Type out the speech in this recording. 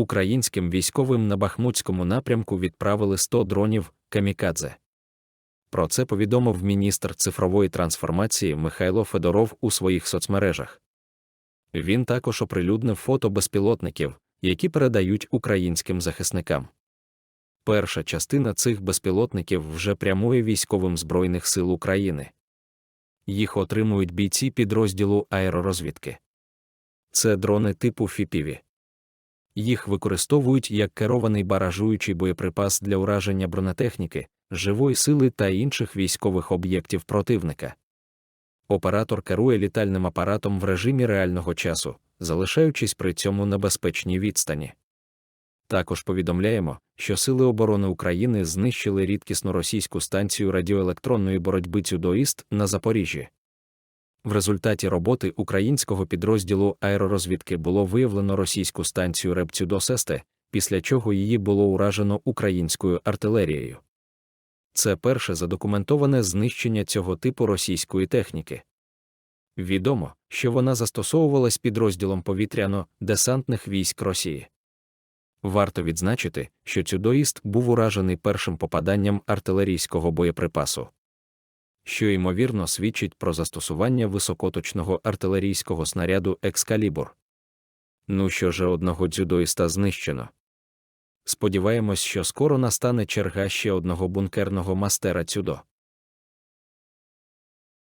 українським військовим на Бахмутському напрямку відправили 100 дронів камікадзе. Про це повідомив міністр цифрової трансформації Михайло Федоров у своїх соцмережах. Він також оприлюднив фото безпілотників, які передають українським захисникам. Перша частина цих безпілотників вже прямує військовим Збройних сил України. Їх отримують бійці підрозділу аеророзвідки. Це дрони типу FPV. Їх використовують як керований баражуючий боєприпас для ураження бронетехніки, живої сили та інших військових об'єктів противника. Оператор керує літальним апаратом в режимі реального часу, залишаючись при цьому на безпечній відстані. Також повідомляємо, що Сили оборони України знищили рідкісну російську станцію радіоелектронної боротьби Цюдоїст на Запоріжжі. В результаті роботи українського підрозділу аеророзвідки було виявлено російську станцію Репцюдосесте, після чого її було уражено українською артилерією. Це перше задокументоване знищення цього типу російської техніки. Відомо, що вона застосовувалась підрозділом повітряно-десантних військ Росії. Варто відзначити, що цюдоїст був уражений першим попаданням артилерійського боєприпасу, що ймовірно свідчить про застосування високоточного артилерійського снаряду Екскалібур. Ну що же одного дзюдоїста знищено. Сподіваємось, що скоро настане черга ще одного бункерного мастера цюдо.